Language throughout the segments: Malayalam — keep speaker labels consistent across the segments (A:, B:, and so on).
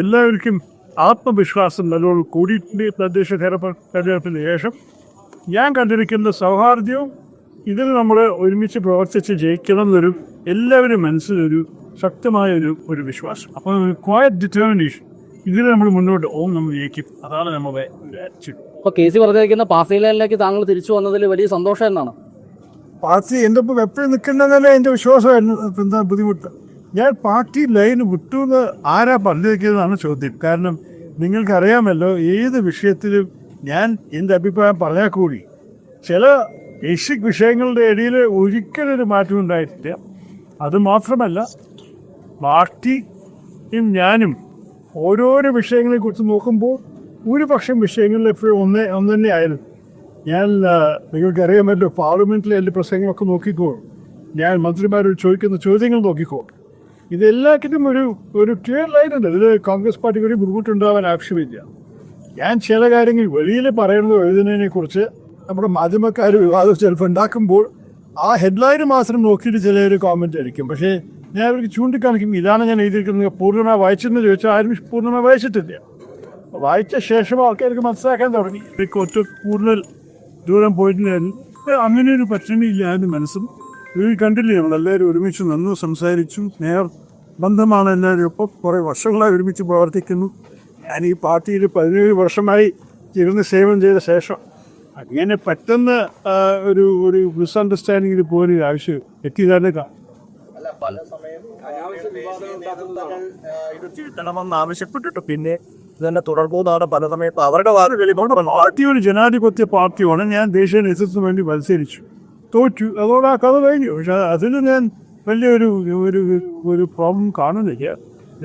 A: എല്ലാവർക്കും ആത്മവിശ്വാസം നല്ലോണം കൂടിയിട്ടുണ്ട് തദ്ദേശ തെരഞ്ഞെടുപ്പ് തെരഞ്ഞെടുപ്പിന് ശേഷം. ഞാൻ കണ്ടിരിക്കുന്ന സൗഹാർദ്ദവും ഇതിൽ നമ്മൾ ഒരുമിച്ച് പ്രവർത്തിച്ച് ജയിക്കണം എന്നൊരു എല്ലാവരും മനസ്സിലൊരു ശക്തമായ ഒരു ഒരു വിശ്വാസം. അപ്പോൾ ക്വയറ്റ് ഡിറ്റർമിനേഷൻ ഇതിൽ നമ്മൾ മുന്നോട്ട് ഓം നമ്മൾ ജയിക്കും. അതാണ് നമ്മുടെ ഒരു attitude.
B: അപ്പൊ കെ സി പറഞ്ഞിരിക്കുന്ന പാർട്ടി ലൈനിലേക്ക് താങ്കൾ തിരിച്ചു വന്നതിൽ വലിയ സന്തോഷം എന്നാണ്?
A: പാർട്ടി എന്റെ ഒപ്പം എപ്പോഴും നിൽക്കുന്നതല്ലേ എന്റെ വിശ്വാസമായിരുന്നു എന്താ ബുദ്ധിമുട്ട്? ഞാൻ പാർട്ടി ലൈൻ വിട്ടു എന്ന് ആരാ പറഞ്ഞിരിക്കുന്നതാണ് ചോദ്യം. കാരണം നിങ്ങൾക്കറിയാമല്ലോ ഏത് വിഷയത്തിലും ഞാൻ എന്റെ അഭിപ്രായം പറഞ്ഞാൽ കൂടി. ചില ബേസിക് വിഷയങ്ങളുടെ ഇടയിൽ ഒരിക്കലൊരു മാറ്റം ഉണ്ടായിട്ടില്ല. അതുമാത്രമല്ല പാർട്ടിയും ഞാനും ഓരോരോ വിഷയങ്ങളെ കുറിച്ച് നോക്കുമ്പോൾ ഭൂരിപക്ഷം വിഷയങ്ങളിൽ എപ്പോഴും ഒന്നേ ഒന്ന് തന്നെയായിരുന്നു ഞാൻ നിങ്ങൾക്കറിയാമല്ലോ പാർലമെന്റിലെ എന്റെ പ്രസംഗങ്ങളൊക്കെ നോക്കിക്കോ. ഞാൻ മന്ത്രിമാരോട് ചോദിക്കുന്ന ചോദ്യങ്ങൾ നോക്കിക്കോ. ഇതെല്ലാത്തിനും ഒരു ഒരു ക്ലിയർ ലൈൻ ഉണ്ട്. ഇതിൽ കോൺഗ്രസ് പാർട്ടിക്ക് ഒരു ബുദ്ധിമുട്ടുണ്ടാവാൻ ആവശ്യമില്ല. ഞാൻ ചില കാര്യങ്ങൾ വെളിയിൽ പറയുന്നത് എഴുതുന്നതിനെ കുറിച്ച് നമ്മുടെ മാധ്യമക്കാർ വിവാദം ചിലപ്പോൾ ഉണ്ടാക്കുമ്പോൾ ആ ഹെഡ്ലൈൻ മാത്രം നോക്കിയിട്ട് ചിലർ കോമെന്റ് ആയിരിക്കും പക്ഷേ ഞാൻ അവർക്ക് ചൂണ്ടിക്കാണിക്കും ഇതാണ് ഞാൻ എഴുതിയിരിക്കുന്നത്. പൂർണമായി വായിച്ചെന്ന് ചോദിച്ചാൽ ആരും പൂർണമായി വായിച്ചിട്ടില്ല. വായിച്ച ശേഷം ആൾക്കാർക്ക് മനസ്സിലാക്കാൻ തുടങ്ങി. ഒറ്റ കൂടുതൽ ദൂരം പോയിട്ടുണ്ടായിരുന്നു അങ്ങനെ ഒരു പറ്റണില്ലായിരുന്നു മനസ്സും ഇത് കണ്ടില്ലേ നമ്മളെല്ലാവരും ഒരുമിച്ച് നിന്നു സംസാരിച്ചു നേർ ബന്ധമാണ് എല്ലാവരും. ഇപ്പോൾ കുറേ വർഷങ്ങളായി ഒരുമിച്ച് പ്രവർത്തിക്കുന്നു. ഞാൻ ഈ പാർട്ടിയിൽ പതിനേഴ് വർഷമായി ഇരുന്ന് സേവനം ചെയ്ത ശേഷം അങ്ങനെ പറ്റുന്ന ഒരു ഒരു മിസ്അണ്ടർസ്റ്റാൻഡിങ്ങിൽ പോകാൻ ആവശ്യം എത്തിയതാണ് കാ-
C: തിരുത്തണമെന്ന് ആവശ്യപ്പെട്ടിട്ട് പിന്നെ ഇതന്നെ തുടർന്നതാണ് പല സമയത്ത് അവരുടെ വാദം
A: പാർട്ടി ഒരു ജനാധിപത്യ പാർട്ടിയാണ്. ഞാൻ ദേശീയ നേതൃത്വത്തിന് വേണ്ടി മത്സരിച്ചു. തോറ്റു അതോടെ ആ കഥ കഴിഞ്ഞു പക്ഷെ അതിൽ ഞാൻ വലിയൊരു ഒരു ഒരു പ്രോബ്ലം കാണുന്നില്ല.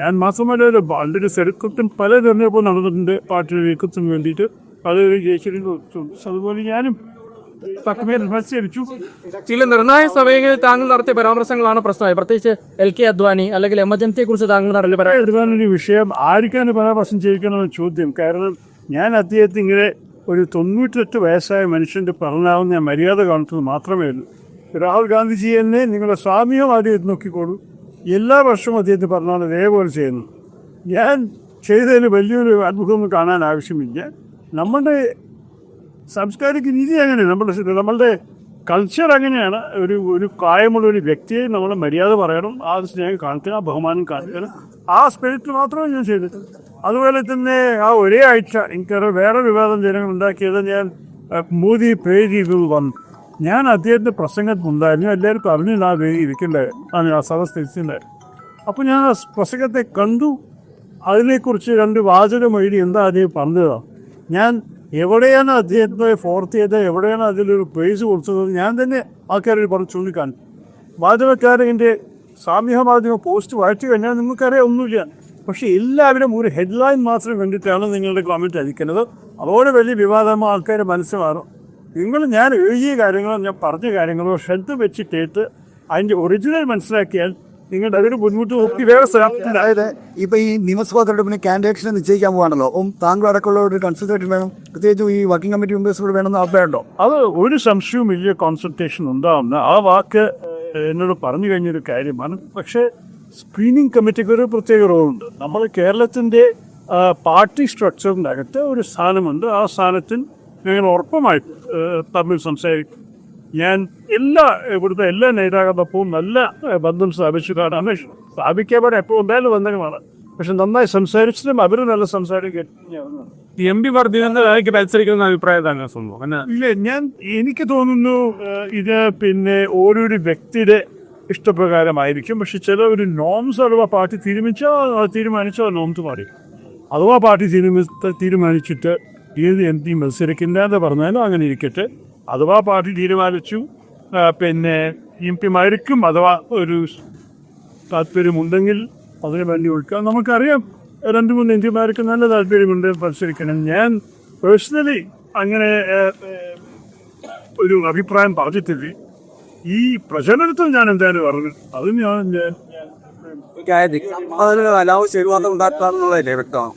A: ഞാൻ മാത്രമല്ല ഒരു വളരെ ചരിത്രത്തിൽ പല തെരഞ്ഞെടുപ്പും നടന്നിട്ടുണ്ട് പാർട്ടിയുടെ നീക്കത്തിന് വേണ്ടിയിട്ട്. അതൊരു ജയിച്ചിട്ടുണ്ട് അതുപോലെ ഞാനും
B: ചില നിർണായക സമയങ്ങളിൽ താങ്കൾ നടത്തിയ പരാമർശങ്ങളാണ് പ്രശ്നമായി. പ്രത്യേകിച്ച് എൽ കെ അദ്വാനി അല്ലെങ്കിൽ എമർജൻസിയെ കുറിച്ച് താങ്കൾ നടത്തിയ
A: ഒരു വിഷയം ആർക്കാണ് പരാമർശം ചെയ്യിക്കണമെന്ന് ചോദ്യം. കാരണം ഞാൻ അദ്ദേഹത്തെ ഇങ്ങനെ ഒരു തൊണ്ണൂറ്റെട്ട് വയസ്സായ മനുഷ്യന്റെ പറഞ്ഞാവുന്ന മര്യാദ കാണിച്ചത് മാത്രമേ ഉള്ളൂ. രാഹുൽ ഗാന്ധിജി തന്നെ നിങ്ങളുടെ സ്വാമിയും ആദ്യം നോക്കിക്കോളൂ. എല്ലാ വർഷവും അദ്ദേഹത്തിന് പറഞ്ഞാൽ ഇതേപോലെ ചെയ്യുന്നു. ഞാൻ ചെയ്തതിൽ വലിയൊരു അത്ഭുതമൊന്നും കാണാൻ ആവശ്യമില്ല. നമ്മുടെ സാംസ്കാരിക രീതി അങ്ങനെ നമ്മുടെ നമ്മളുടെ കൾച്ചർ അങ്ങനെയാണ്. ഒരു ഒരു പ്രായമുള്ള ഒരു വ്യക്തിയെ നമ്മൾ മര്യാദ പറയണം. ആ സ്നേഹം കാണിക്കണം ആ ബഹുമാനം കാണിക്കണം ആ സ്പിരിറ്റ് മാത്രമേ ഞാൻ ചെയ്തിട്ടുള്ളൂ അതുപോലെ തന്നെ ആ ഒരേ ആഴ്ച എനിക്കൊരു വേറെ വിവാദം ജനങ്ങൾ ഉണ്ടാക്കിയത് ഞാൻ മോദി മോദി പേരിൽ വന്നു. ഞാൻ അദ്ദേഹത്തിന്റെ പ്രസംഗത്തിനുണ്ടായിരുന്നു എല്ലാവർക്കും അറിഞ്ഞില്ല ആ വേദി ഇരിക്കണ്ടായിരുന്നു ആ സദസ് തിരിച്ചിട്ടുണ്ടായിരുന്നു അപ്പോൾ ഞാൻ ആ പ്രസംഗത്തെ കണ്ടു. അതിനെക്കുറിച്ച് രണ്ട് വാചകം എഴുതി എന്താ അദ്ദേഹം പറഞ്ഞതാണ് ഞാൻ എവിടെയാണ് അദ്ദേഹത്തെ ഫോർത്ത് ചെയ്തത് എവിടെയാണ് അതിലൊരു പ്രൈസ് കൊടുത്തത്? ഞാൻ തന്നെ ആൾക്കാരോട് പറഞ്ഞു ചൂണ്ടിക്കാണി മാധ്യമക്കാരന്റെ സാമൂഹ്യ മാധ്യമ പോസ്റ്റ് വായിച്ചു കഴിഞ്ഞാൽ നിങ്ങൾക്കറിയാം ഒന്നുമില്ല. പക്ഷേ എല്ലാവരും ഒരു ഹെഡ്ലൈൻ മാത്രം കണ്ടിട്ടാണ് നിങ്ങളുടെ കമന്റ് അയക്കുന്നത് അതോടെ വലിയ വിവാദമായ ആൾക്കാർ മനസ്സിലാറും നിങ്ങൾ ഞാൻ എഴുതിയ കാര്യങ്ങളോ ഞാൻ പറഞ്ഞ കാര്യങ്ങളോ ശ്രദ്ധ വെച്ച് കേട്ട് അതിന്റെ ഒറിജിനൽ മനസ്സിലാക്കിയാൽ നിങ്ങളുടെ അതിന് മുൻകൂട്ടി നോക്കി വേറെ
D: അതായത് ഇപ്പൊ ഈ നിയമസഭാ തെരഞ്ഞെടുപ്പിന് കാൻഡിഡേറ്റ്സിനെ നിശ്ചയിക്കാൻ പോവാണല്ലോ. അപ്പം താങ്കൾ അടക്കമുള്ള ഒരു കൺസൾട്ടേഷൻ വേണം. പ്രത്യേകിച്ചും ഈ വർക്കിംഗ് കമ്മിറ്റി മെമ്പേഴ്സിനോട് വേണമെന്ന് അഭിപ്രായമുണ്ടോ
A: അത് ഒരു സംശയവും വലിയ കോൺസൾട്ടേഷൻ ഉണ്ടാവുന്ന. ആ വാക്ക് എന്നോട് പറഞ്ഞു കഴിഞ്ഞൊരു കാര്യമാണ്. പക്ഷേ സ്ക്രീനിങ് കമ്മിറ്റിക്ക് ഒരു പ്രത്യേക റോളുണ്ട്. നമ്മൾ കേരളത്തിന്റെ പാർട്ടി സ്ട്രക്ചറിന്റെ അകത്ത് ഒരു സ്ഥാനമുണ്ട്. ആ സ്ഥാനത്തിൽ ഞങ്ങൾ ഉറപ്പമായിട്ട് തമ്മിൽ സംസാരിക്കും. ഞാൻ എല്ലാ ഇവിടുത്തെ എല്ലാ നേതാക്കളോടൊപ്പവും നല്ല ബന്ധം സ്ഥാപിച്ചു കാരണം സ്ഥാപിക്കാൻ എപ്പോഴും എന്തായാലും ബന്ധങ്ങളാണ് പക്ഷെ നന്നായി സംസാരിച്ചിട്ടും അവർ നല്ല സംസാരിക്കും
E: എം പി വർദ്ധിക്കുന്നതായിരിക്കും മത്സരിക്കുന്ന അഭിപ്രായം അങ്ങനെ
A: ഇല്ല ഞാൻ എനിക്ക് തോന്നുന്നു ഇത് പിന്നെ ഓരോരു വ്യക്തിയുടെ ഇഷ്ടപ്രകാരമായിരിക്കും. പക്ഷെ ചില ഒരു നോംസ് അഥവാ പാർട്ടി തീരുമാനിച്ചോ തീരുമാനിച്ചോ തീരുമാനിച്ചാൽ നോംസ് മാറി. അഥവാ പാർട്ടി തീരുമാനിച്ചിട്ട് ഏത് എം പി മത്സരിക്കില്ല എന്ന് പറഞ്ഞാലും അങ്ങനെ ഇരിക്കട്ടെ. അഥവാ പാർട്ടി തീരുമാനിച്ചു പിന്നെ എം പിമാർക്കും അഥവാ ഒരു താല്പര്യമുണ്ടെങ്കിൽ അതിന് വേണ്ടി ഒഴിക്കുക നമുക്കറിയാം രണ്ട് മൂന്ന് ഇന്ത്യമാർക്ക് നല്ല താല്പര്യമുണ്ട് മത്സരിക്കണം. ഞാൻ പേഴ്സണലി അങ്ങനെ ഒരു അഭിപ്രായം പറഞ്ഞിട്ടില്ല. ഈ പ്രചരണത്തിൽ ഞാൻ എന്തായാലും പറഞ്ഞു അത് ഞാൻ
C: അനാവശ്യ വിവാദം ഉണ്ടാക്കാന്നുള്ളതല്ലേ വ്യക്തമാണ്.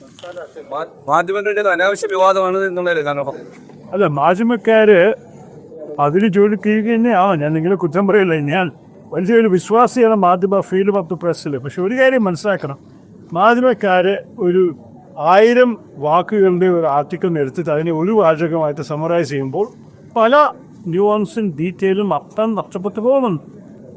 C: മാധ്യമങ്ങളുടെ അനാവശ്യ വിവാദമാണ് എന്നുള്ളത് കാരണം?
A: അല്ല മാധ്യമക്കാര് അതിന് ജോലി ചെയ്യുക തന്നെയാണ് ഞാൻ നിങ്ങളെ കുറ്റം പറയില്ല. ഞാൻ വലിയൊരു വിശ്വാസിയാണ് മാധ്യമ ഫീൽഡ് ഓഫ് ദി പ്രസ്സിൽ പക്ഷെ ഒരു കാര്യം മനസ്സിലാക്കണം. മാധ്യമക്കാർ ഒരു ആയിരം വാക്കുകളുടെ ഒരു ആർട്ടിക്കിൾ എടുത്തിട്ട് അതിനെ ഒരു വാചകമായിട്ട് സമറൈസ് ചെയ്യുമ്പോൾ പല ന്യൂവൻസും ഡീറ്റെയിലും അർത്ഥം നഷ്ടപ്പെട്ടു പോകുന്നുണ്ട്.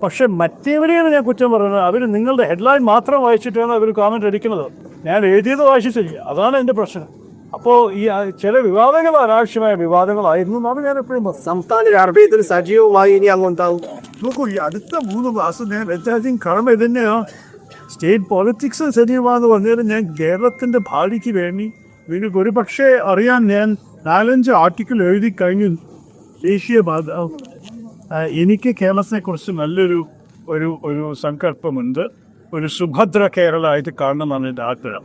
A: പക്ഷെ മറ്റേവരെയാണ് ഞാൻ കുറ്റം പറയുന്നത്. അവർ നിങ്ങളുടെ ഹെഡ്ലൈൻ മാത്രം വായിച്ചിട്ടാണ് അവർ കോമന്റ് അടിക്കുന്നത്. ഞാൻ എഴുതിയത് വായിച്ചിട്ടില്ല. അതാണ് എന്റെ പ്രശ്നം. അപ്പോൾ ഈ ചില വിവാദങ്ങൾ അനാവശ്യമായ വിവാദങ്ങളായിരുന്നു. എന്നാണ് ഞാൻ എപ്പോഴും
F: സംസ്ഥാന രാഷ്ട്രീയത്തിൽ സജീവമായി ഇനി അങ്ങോട്ടാവും
A: നോക്കൂ ഈ അടുത്ത മൂന്ന് മാസം ഞാൻ എല്ലാത്തിനും കടമ ഇതന്നെയാ. സ്റ്റേറ്റ് പോളിറ്റിക്സ് സജീവമാണെന്ന് പറഞ്ഞാൽ ഞാൻ കേരളത്തിന്റെ ഭാവിക്ക് വേണ്ടി നിങ്ങൾക്ക് ഒരു പക്ഷേ അറിയാൻ ഞാൻ നാലഞ്ച് ആർട്ടിക്കിൾ എഴുതി കഴിഞ്ഞു. ദേശീയ ബാധ. എനിക്ക് കേരളത്തെക്കുറിച്ച് നല്ലൊരു ഒരു ഒരു സങ്കല്പമുണ്ട്. ഒരു സുഭദ്ര കേരളമായിട്ട് കാണണമെന്നാണ് എന്റെ ആഗ്രഹം.